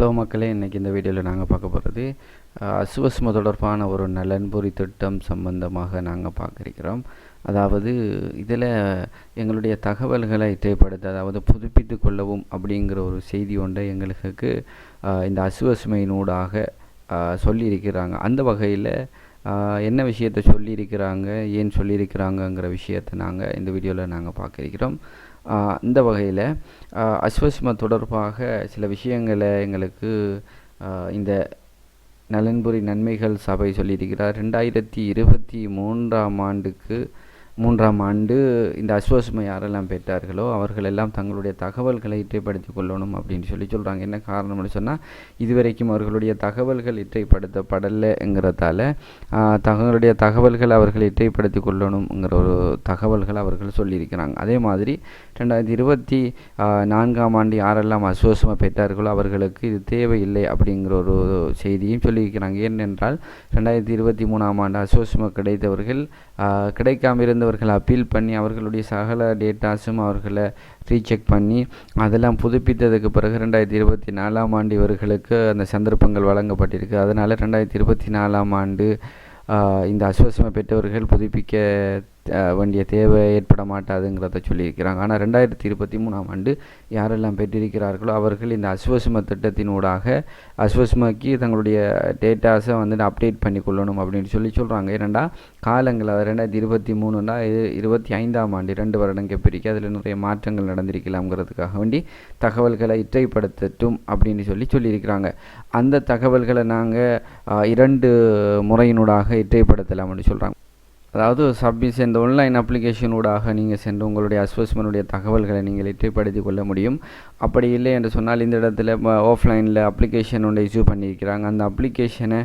Hello மக்களே இன்றைக்கி இந்த வீடியோவில் நாங்கள் பார்க்க போகிறது அசுவஸ்ம தொடர்பான ஒரு நலன்புரி திட்டம் சம்பந்தமாக நாங்கள் பார்க்குறோம் அதாவது இதில் எங்களுடைய தகவல்களை தேவைப்படுத்த அதாவது புதுப்பித்து கொள்ளவும் அப்படிங்கிற ஒரு செய்தி ஒன்றை எங்களுக்கு இந்த அசுவஸ்மையினூடாக சொல்லியிருக்கிறாங்க. அந்த வகையில் என்ன விஷயத்தை சொல்லியிருக்கிறாங்க ஏன் சொல்லியிருக்கிறாங்கங்கிற விஷயத்தை நாங்கள் இந்த வீடியோவில் நாங்கள் பார்க்குறோம் இந்த வகையில் அஸ்வஸ்ம தொடர்பாக சில விஷயங்களை எங்களுக்கு இந்த நலன்புரி நன்மைகள் சபை சொல்லியிருக்கிறார். ரெண்டாயிரத்தி இருபத்தி மூன்றாம் ஆண்டுக்கு மூன்றாம் ஆண்டு இந்த அஸ்வஸ்மை யாரெல்லாம் பெற்றார்களோ அவர்கள் எல்லாம் தங்களுடைய தகவல்களை இற்றைப்படுத்திக் கொள்ளணும் அப்படின்னு சொல்லி சொல்கிறாங்க என்ன காரணம்னு சொன்னால் இதுவரைக்கும் அவர்களுடைய தகவல்கள் இற்றைப்படுத்தப்படலைங்கிறதால தங்களுடைய தகவல்கள் அவர்கள் இற்றைப்படுத்திக் கொள்ளணுங்கிற ஒரு தகவல்கள் அவர்கள் சொல்லியிருக்கிறாங்க. அதே மாதிரி ரெண்டாயிரத்தி இருபத்தி நான்காம் ஆண்டு யாரெல்லாம் அஸ்வஸ்ம பெற்றார்களோ அவர்களுக்கு இது தேவையில்லை அப்படிங்கிற ஒரு செய்தியும் சொல்லியிருக்கிறாங்க. ஏனென்றால் ரெண்டாயிரத்தி இருபத்தி மூணாம் ஆண்டு அஸ்வஸ்ம கிடைத்தவர்கள் கிடைக்காமல் இருந்தவர் இருந்தவர்கள் அப்பீல் பண்ணி அவர்களுடைய சகல டேட்டாஸும் அவர்களை ரீசெக் பண்ணி அதெல்லாம் புதுப்பித்ததுக்கு பிறகு ரெண்டாயிரத்தி இருபத்தி நாலாம் ஆண்டு இவர்களுக்கு அந்த சந்தர்ப்பங்கள் வழங்கப்பட்டிருக்கு. அதனால் ரெண்டாயிரத்தி இருபத்தி நாலாம் ஆண்டு இந்த அஸ்வசமை பெற்றவர்கள் புதுப்பிக்க வேண்டிய தேவை ஏற்பட மாட்டாதுங்கிறத சொல்லியிருக்கிறாங்க. ஆனால் ரெண்டாயிரத்தி இருபத்தி மூணாம் ஆண்டு யாரெல்லாம் பெற்றிருக்கிறார்களோ அவர்கள் இந்த அஸ்வசும திட்டத்தினூடாக அஸ்வசுமக்கு தங்களுடைய டேட்டாஸை வந்துட்டு அப்டேட் பண்ணி கொள்ளணும் அப்படின்னு சொல்லி சொல்கிறாங்க ஏனெண்டா காலங்கள் அது ரெண்டாயிரத்தி இருபத்தி மூணுனா இது இருபத்தி ஐந்தாம் ஆண்டு ரெண்டு வருடம் கெப்பிரிக்கு. அதில் நிறைய மாற்றங்கள் நடந்திருக்கலாம்ங்கிறதுக்காக வேண்டி தகவல்களை இற்றைப்படுத்தட்டும் அப்படின்னு சொல்லி சொல்லியிருக்கிறாங்க. அந்த தகவல்களை நாங்கள் இரண்டு முறையினூடாக இற்றைப்படுத்தலாம்னு சொல்கிறாங்க அதாவது சப்மிஸ் இந்த ஆன்லைன் அப்ளிகேஷன் ஊடாக நீங்கள் சென்று உங்களுடைய அஸ்வஸ்மனுடைய தகவல்களை நீங்கள் இட்டுப்படுத்தி கொள்ள முடியும். அப்படி இல்லை என்று சொன்னால் இந்த இடத்துல ஆஃப்லைனில் அப்ளிகேஷன் ஒன்று இஷ்யூ பண்ணியிருக்கிறாங்க. அந்த அப்ளிகேஷனை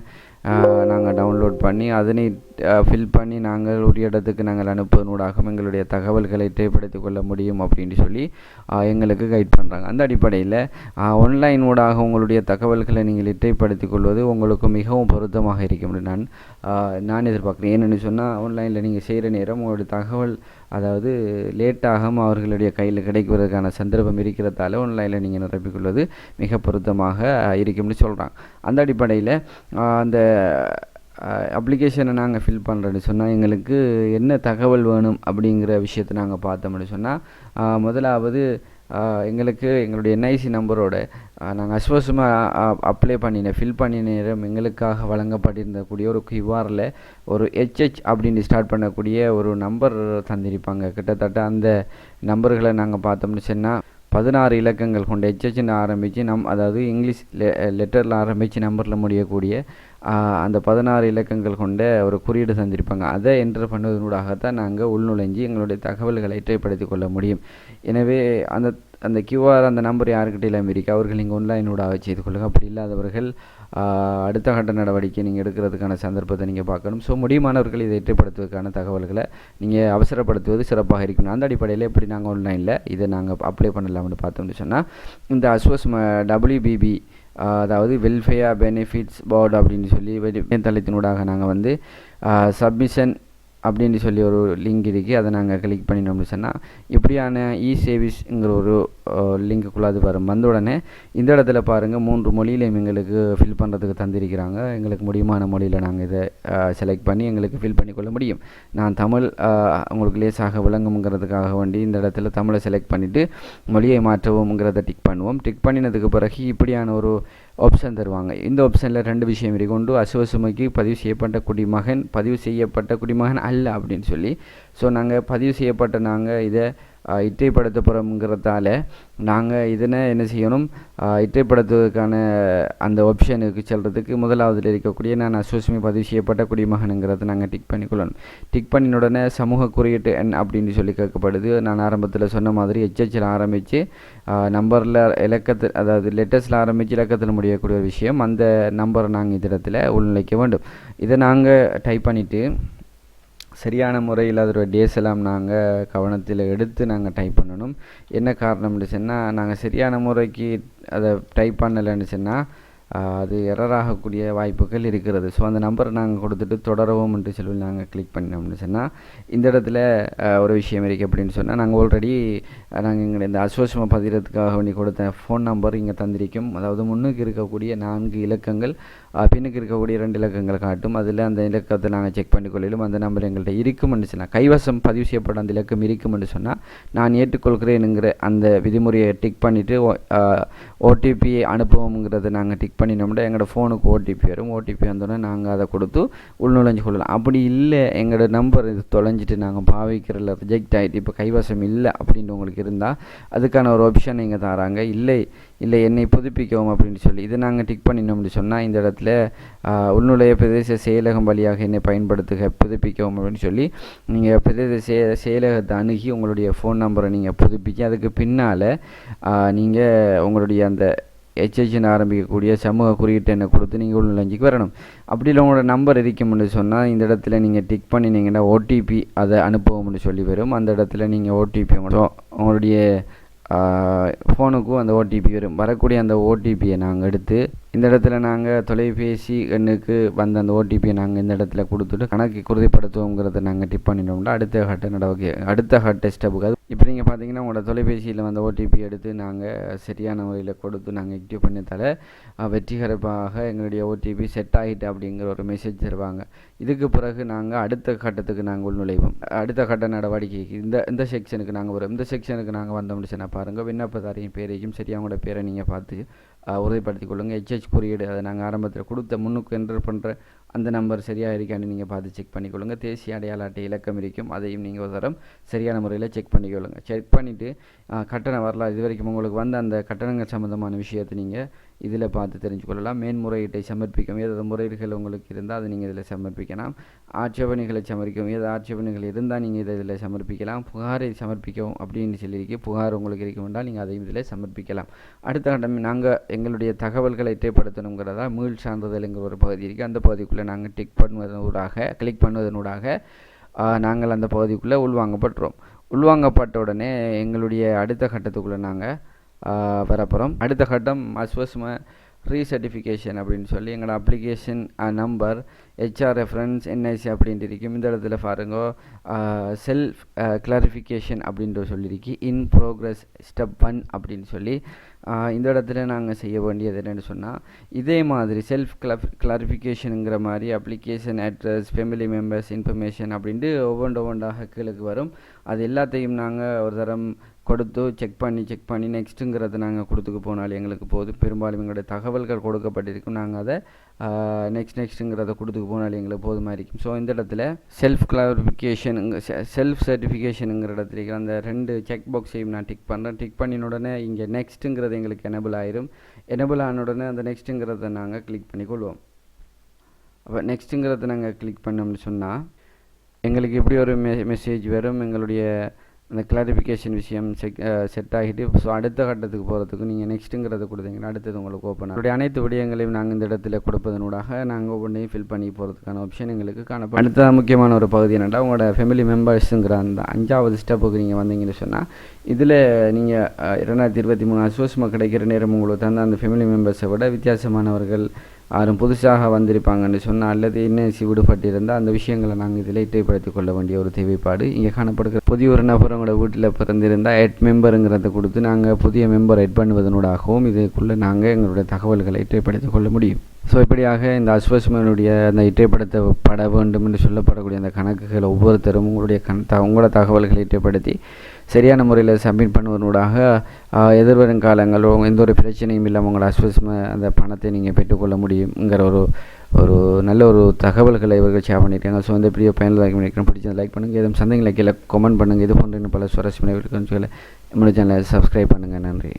நாங்கள் டவுன்லோட் பண்ணி அதனை ஃபில் பண்ணி நாங்கள் ஒரு இடத்துக்கு நாங்கள் அனுப்புவதனூடாகவும் எங்களுடைய தகவல்களை இற்றைப்படுத்திக் கொள்ள முடியும் அப்படின்னு சொல்லி எங்களுக்கு கைட் பண்ணுறாங்க அந்த அடிப்படையில் ஆன்லைன் ஊடாக உங்களுடைய தகவல்களை நீங்கள் இட்டைப்படுத்திக் கொள்வது உங்களுக்கு மிகவும் பொருத்தமாக இருக்கும் நான் நான் எதிர்பார்க்குறேன். ஏன்னு சொன்னால் ஆன்லைனில் நீங்கள் செய்கிற நேரம் உங்களுடைய தகவல் அதாவது லேட்டாகவும் அவர்களுடைய கையில் கிடைக்கிறதுக்கான சந்தர்ப்பம் இருக்கிறதால ஆன்லைனில் நீங்கள் நிரப்பிக்கொள்வது மிக பொருத்தமாக இருக்கும்னு சொல்கிறாங்க அந்த அடிப்படையில் அந்த அப்ளிகேஷனை நாங்கள் ஃபில் பண்ணுறோன்னு சொன்னால் எங்களுக்கு என்ன தகவல் வேணும் அப்படிங்கிற விஷயத்தை நாங்கள் பார்த்தோம்னு சொன்னால் முதலாவது எங்களுக்கு எங்களுடைய என்ஐசி நம்பரோட நாங்கள் அஸ்வசமாக அப்ளை பண்ணின ஃபில் பண்ணின நேரம் எங்களுக்காக வழங்கப்பட்டிருந்தக்கூடிய ஒரு கியூஆரில் ஒரு ஹெச்ஹெச் அப்படின்னு ஸ்டார்ட் பண்ணக்கூடிய ஒரு நம்பர் தந்திருப்பாங்க. கிட்டத்தட்ட அந்த நம்பர்களை நாங்கள் பார்த்தோம்னு சொன்னால் பதினாறு இலக்கங்கள் கொண்ட ஹெச்ஹெச்னு ஆரம்பித்து நம் அதாவது இங்கிலீஷ் லெ லெட்டரில் ஆரம்பித்து நம்பரில் முடியக்கூடிய அந்த பதினாறு இலக்கங்கள் கொண்ட ஒரு குறியீடு தந்திருப்பாங்க. அதை என்டர் பண்ணுவதனூடாகத்தான் நாங்கள் உள்நுழைஞ்சி எங்களுடைய தகவல்களை இற்றைப்படுத்திக் கொள்ள முடியும். எனவே அந்த அந்த கியூஆர் அந்த நம்பர் யாருக்கிட்டையிலும் இருக்கு? அவர்கள் நீங்கள் ஆன்லைனூடாக செய்து கொள்ளுங்கள் அப்படி இல்லாதவர்கள் அடுத்த கட்ட நடவடிக்கை நீங்கள் எடுக்கிறதுக்கான சந்தர்ப்பத்தை நீங்கள் பார்க்கணும். ஸோ முடியுமானவர்கள் இதை இற்றைப்படுத்துவதற்கான தகவல்களை நீங்கள் அவசரப்படுத்துவது சிறப்பாக இருக்கணும். அந்த அடிப்படையில் எப்படி நாங்கள் ஆன்லைனில் இதை நாங்கள் அப்ளை பண்ணலாம்னு பார்த்தோம்னு சொன்னால் இந்த அஸ்வஸ் டபிள்யூபிபி அதாவது வெல்ஃபேர் பெனிஃபிட்ஸ் போர்டு அப்படின்னு சொல்லி இணையதளத்தினூடாக நாங்கள் வந்து சப்மிஷன் அப்படின்னு சொல்லி ஒரு லிங்க் இருக்குது அதை நாங்கள் கிளிக் பண்ணினோம்னு சொன்னால் இப்படியான இ சேவிஸ்ங்கிற ஒரு லிங்க்குள்ளே அது வரும். வந்த உடனே இந்த இடத்துல பாருங்கள் மூன்று மொழியிலையும் எங்களுக்கு ஃபில் பண்ணுறதுக்கு தந்திருக்கிறாங்க. எங்களுக்கு முடியுமான மொழியில் நாங்கள் இதை செலக்ட் பண்ணி எங்களுக்கு ஃபில் பண்ணிக்கொள்ள முடியும். நான் தமிழ் உங்களுக்கு லேசாக விளங்குங்கிறதுக்காக வேண்டி இந்த இடத்துல தமிழை செலக்ட் பண்ணிவிட்டு மொழியை மாற்றவும்ங்கிறத டிக் பண்ணுவோம். டிக் பண்ணினதுக்கு பிறகு இப்படியான ஒரு ஆப்ஷன் தருவாங்க. இந்த ஆப்ஷனில் ரெண்டு விஷயம் இருக்கு. ஒன்று அசுவசுமைக்கு பதிவு செய்யப்பட்ட குடிமகன் பதிவு செய்யப்பட்ட குடிமகன் அல்ல அப்படின்னு சொல்லி. ஸோ நாங்கள் பதிவு செய்யப்பட்ட நாங்கள் இதை ஆஹ், நாங்கள் இதனை என்ன செய்யணும்? இட்டைப்படுத்துவதற்கான இற்றைப்படுத்துவதற்கான அந்த ஆப்ஷனுக்கு செல்றதுக்கு முதலாவதில் இருக்கக்கூடிய நான் அசுவசுமை பதிவு செய்யப்பட்ட குடிமகனுங்கிறத நாங்கள் டிக் பண்ணிக்கொள்ளணும். டிக் பண்ணின உடனே சமூக குறியீட்டு எண் அப்படின்னு சொல்லி கேட்கப்படுது. நான் ஆரம்பத்தில் சொன்ன மாதிரி ஹெச்ஹெச்சில் ஆரம்பித்து நம்பரில் இலக்கத்தில் அதாவது லெட்டர்ஸில் ஆரம்பித்து இலக்கத்தில் முடியக்கூடிய ஒரு விஷயம். அந்த நம்பரை நாங்கள் இந்த இடத்துல உள்நுழைக்க வேண்டும். இதை நாங்கள் டைப் பண்ணிவிட்டு சரியான முறையில் அதோட டேஸ் எல்லாம் நாங்கள் கவனத்தில் எடுத்து நாங்கள் டைப் பண்ணணும். என்ன காரணம்னு சொன்னால் நாங்கள் சரியான முறைக்கு அதை டைப் பண்ணலைன்னு சொன்னால் அது எரராகக்கூடிய வாய்ப்புகள் இருக்கிறது. ஸோ அந்த நம்பரை நாங்கள் கொடுத்துட்டு தொடரவும் என்று சொல்லி நாங்கள் கிளிக் பண்ணோம்னு சொன்னால் இந்த இடத்துல ஒரு விஷயம் இருக்குது அப்படின்னு சொன்னால் நாங்கள் ஆல்ரெடி நாங்கள் எங்களை இந்த அஸ்வசம பதிகிறதுக்காக வேண்டி கொடுத்த ஃபோன் நம்பர் இங்கே தந்திருக்கும். அதாவது முன்னுக்கு இருக்கக்கூடிய நான்கு இலக்கங்கள் பின்னுக்கு இருக்கக்கூடிய ரெண்டு இலக்கங்கள் காட்டும். அதில் அந்த இலக்கத்தை நாங்கள் செக் பண்ணிக்கொள்ளிலும் அந்த நம்பர் எங்கள்கிட்ட இருக்கும்னு சொன்னால் கைவசம் பதிவு செய்யப்பட்ட அந்த இலக்கம் இருக்கும்னு சொன்னால் நான் ஏற்றுக்கொள்கிறேனுங்கிற அந்த விதிமுறையை டிக் பண்ணிவிட்டு ஓடிபியை அனுப்புவோங்கிறத நாங்கள் டிக் பண்ணினோம்னா எங்களோட ஃபோனுக்கு ஓடிபி வரும். ஓடிபி வந்தோடனே நாங்கள் அதை கொடுத்து உள்நுழைஞ்சு கொள்ளலாம். அப்படி இல்லை எங்களோட நம்பர் இது தொலைஞ்சிட்டு நாங்கள் பாவிக்கிறல ரிஜெக்ட் ஆகிட்டு இப்போ கைவசம் இல்லை அப்படின்னு உங்களுக்கு இருந்தால் அதுக்கான ஒரு ஆப்ஷன் நீங்கள் தராங்க. இல்லை இல்லை என்னை புதுப்பிக்கவும் அப்படின்னு சொல்லி. இதை நாங்கள் டிக் பண்ணினோம்னு சொன்னால் இந்த இடத்துல உள்நுழைய பிரதேச செயலகம் வழியாக என்னை பயன்படுத்துக புதுப்பிக்கவும் அப்படின்னு சொல்லி நீங்கள் பிரதேச செயலகத்தை அணுகி உங்களுடைய ஃபோன் நம்பரை நீங்கள் புதுப்பிக்க அதுக்கு பின்னால் நீங்கள் உங்களுடைய அந்த ஹெச்ஹெச்னு ஆரம்பிக்கக்கூடிய சமூக குறியீட்டு எண்ணை கொடுத்து நீங்கள் உள்நுழைஞ்சிக்கு வரணும். அப்படி இல்லை உங்களோட நம்பர் இருக்கும்னு சொன்னால் இந்த இடத்துல நீங்கள் டிக் பண்ணினீங்கன்னா ஓடிபி அதை அனுப்புவோம்னு சொல்லி வரும். அந்த இடத்துல நீங்கள் ஓடிபி உங்களுடைய ஃபோனுக்கும் அந்த ஓடிபி வரும். வரக்கூடிய அந்த ஓடிபியை நாங்கள் எடுத்து இந்த இடத்துல நாங்கள் தொலைபேசி எண்ணுக்கு வந்த அந்த ஓடிபியை நாங்கள் இந்த இடத்துல கொடுத்துட்டு கணக்கு குறுதிப்படுத்துவோங்கிறத நாங்கள் டிப் பண்ணிட்டோம்னா அடுத்த கட்ட நடவடிக்கை அடுத்த கட்ட ஸ்டெப்புக்கு அது. இப்போ நீங்கள் பார்த்தீங்கன்னா உங்களோட தொலைபேசியில் வந்த ஓடிபி எடுத்து நாங்கள் சரியான முறையில் கொடுத்து நாங்கள் ஆக்டிவ் பண்ணதால் வெற்றிகரமாக எங்களுடைய ஓடிபி செட் ஆகிட்டு அப்படிங்கிற ஒரு மெசேஜ் தருவாங்க. இதுக்கு பிறகு நாங்கள் அடுத்த கட்டத்துக்கு நாங்கள் உள்நுழைவோம். அடுத்த கட்ட நடவடிக்கைக்கு இந்த இந்த செக்ஷனுக்கு நாங்கள் வரும். இந்த செக்ஷனுக்கு நாங்கள் வந்தோம்னு சொன்னால் பாருங்கள் விண்ணப்பதாரியின் பேரையும் சரி அவங்களோட பேரை நீங்கள் பார்த்து உறுதிப்படுத்திக் கொள்ளுங்கள் ஹெச்ஹெச் குறியீடு அதை நாங்கள் ஆரம்பத்தில் கொடுத்த முன்னுக்கு என்டர் பண்ணுற அந்த நம்பர் சரியாக இருக்கான்னு நீங்கள் பார்த்து செக் பண்ணிக்கொள்ளுங்கள் தேசிய அடையாள அட்டை இலக்கம் இருக்கும். அதையும் நீங்கள் ஒரு தரம் சரியான முறையில் செக் பண்ணிக்கொள்ளுங்கள் செக் பண்ணிவிட்டு கட்டண வரலாறு இது வரைக்கும் உங்களுக்கு வந்த அந்த கட்டணங்கள் சம்மந்தமான விஷயத்தை நீங்கள் இதில் பார்த்து தெரிஞ்சுக்கொள்ளலாம். மேன்முறையீட்டை சமர்ப்பிக்கும். ஏதாவது முறையீடுகள் உங்களுக்கு இருந்தால் அதை நீங்கள் இதில் சமர்ப்பிக்கலாம். ஆட்சேபனைகளை சமர்ப்பிக்கும். ஏதாவது ஆட்சேபனைகள் இருந்தால் நீங்கள் இதை இதில் சமர்ப்பிக்கலாம். புகாரை சமர்ப்பிக்கவும் அப்படின்னு சொல்லியிருக்கு. புகார் உங்களுக்கு இருக்க வேண்டாம் நீங்கள் அதையும் இதில் சமர்ப்பிக்கலாம். அடுத்த கட்டம் நாங்கள் எங்களுடைய தகவல்களை இட்டைப்படுத்தணுங்கிறதா மீள் சான்றிதழ்ங்கிற ஒரு பகுதி இருக்குது அந்த பகுதிக்குள்ளே நாங்கள் டிக் பண்ணுவதனூடாக கிளிக் பண்ணுவதனூடாக நாங்கள் அந்த பகுதிக்குள்ளே உள்வாங்கப்பட்டுறோம். உள்வாங்கப்பட்ட உடனே எங்களுடைய அடுத்த கட்டத்துக்குள்ளே நாங்கள் வரப்போகிறோம் அடுத்த கட்டம் அஸ்வஸ்ம ரீசர்டிஃபிகேஷன் அப்படின்னு சொல்லி எங்களோட application number HR reference NIC அப்படின்ட்டு இருக்கும் இந்த இடத்துல பாருங்க செல்ஃப் கிளாரிஃபிகேஷன் அப்படின்ட்டு சொல்லியிருக்கு. இன் ப்ரோக்ரஸ் ஸ்டெப் ஒன் அப்படின்னு சொல்லி இந்த இடத்துல நாங்கள் செய்ய வேண்டியது என்னென்னு சொன்னால் இதே மாதிரி செல்ஃப் கிளா கிளாரிஃபிகேஷனுங்கிற மாதிரி application address family members information அப்படின்ட்டு ஒவ்வொன்று ஒவ்வொன்றாக கீழுக்கு வரும். அது எல்லாத்தையும் நாங்கள் ஒரு தரம் கொடுத்து செக் பண்ணி செக் பண்ணி நெக்ஸ்ட்டுங்கிறத நாங்கள் கொடுத்துக்கு போனாலும் எங்களுக்கு போதும் பெரும்பாலும் எங்களுடைய தகவல்கள் கொடுக்கப்பட்டிருக்கும். நாங்கள் அதை நெக்ஸ்ட் நெக்ஸ்ட்டுங்கிறத கொடுத்துக்கு போனாலும் எங்களுக்கு போதுமாக இருக்கும். ஸோ இந்த இடத்துல செல்ஃப் கிளாரிஃபிகேஷனுங்க செல்ஃப் சர்டிஃபிகேஷனுங்கிற இடத்துல அந்த ரெண்டு செக் பாக்ஸையும் நான் டிக் பண்ணுறேன் டிக் பண்ணின உடனே இங்கே நெக்ஸ்ட்டுங்கிறது எங்களுக்கு எனபிள் ஆயிரும். எனபிள் ஆன உடனே அந்த நெக்ஸ்ட்டுங்கிறத நாங்கள் கிளிக் பண்ணிக்கொள்வோம். அப்போ நெக்ஸ்ட்டுங்கிறத நாங்கள் கிளிக் பண்ணோம்னு சொன்னால் எங்களுக்கு எப்படி ஒரு மெ மெசேஜ் வரும்? எங்களுடைய அந்த கிளாரிஃபிகேஷன் விஷயம் செக் செட் ஆகிட்டு ஸோ அடுத்த கட்டத்துக்கு போகிறதுக்கு நீங்கள் நெக்ஸ்ட்டுங்கிறத கொடுத்தீங்கன்னா அடுத்தது உங்களுக்கு ஓப்பன் ஆகும். அனைத்து விடயங்களையும் நாங்கள் இந்த இடத்துல கொடுப்பதனூடாக நாங்கள் ஒவ்வொன்றையும் ஃபில் பண்ணி போகிறதுக்கான ஆப்ஷன் எங்களுக்கு காணப்படும். அடுத்த முக்கியமான ஒரு பகுதி என்னென்னா உங்களோட ஃபேமிலி மெம்பர்ஸுங்கிற அந்த அஞ்சாவது ஸ்டெப்புக்கு நீங்கள் வந்தீங்கன்னு சொன்னால் இதில் நீங்கள் இரண்டாயிரத்தி இருபத்தி மூணு அசுவசமாக கிடைக்கிற நேரம் உங்களுக்கு தந்த அந்த ஃபேமிலி மெம்பர்ஸை விட வித்தியாசமானவர்கள் யாரும் புதுசாக வந்திருப்பாங்கன்னு சொன்னால் அல்லது என்ன விடுபட்டிருந்தால் அந்த விஷயங்களை நாங்கள் இதில் இட்டைப்படுத்திக் கொள்ள வேண்டிய ஒரு தேவைப்பாடு இங்கே காணப்படுகிற புதிய ஒரு நபர் உங்களோட வீட்டில் பிறந்திருந்தால் எட் மெம்பருங்கிறத கொடுத்து நாங்கள் புதிய மெம்பர் எட் பண்ணுவதனூடாகவும் இதுக்குள்ளே நாங்கள் எங்களுடைய தகவல்களை இட்டைப்படுத்திக் கொள்ள முடியும். ஸோ இப்படியாக இந்த அஸ்வஸ்மனுடைய அந்த இட்டைப்படுத்தப்பட வேண்டும் என்று சொல்லப்படக்கூடிய அந்த கணக்குகள் ஒவ்வொருத்தரும் உங்களுடைய கண் த உங்களோட தகவல்களை இட்டைப்படுத்தி சரியான முறையில் சப்மிட் பண்ணுவதனூடாக எதிர்வரும் காலங்கள் எந்த ஒரு பிரச்சனையும் இல்லாமல் உங்களோட அஸ்வசம அந்த பணத்தை நீங்கள் பெற்றுக்கொள்ள முடியுங்கிற ஒரு ஒரு நல்ல ஒரு தகவல்களை இவர்கள் ஷேர் பண்ணியிருக்காங்க. ஸோ இந்த வீடியோ பயனுள்ளதாக பண்ணியிருக்கேன் பிடிச்சது லைக் பண்ணுங்கள் எதுவும் சந்தேகங்களை கீழே கமெண்ட் பண்ணுங்கள் இது போன்ற இன்னும் பல சுவாரஸ்யமான வீடியோக்களை நம்மளுடைய சேனலை சப்ஸ்கிரைப் பண்ணுங்கள் நன்றி.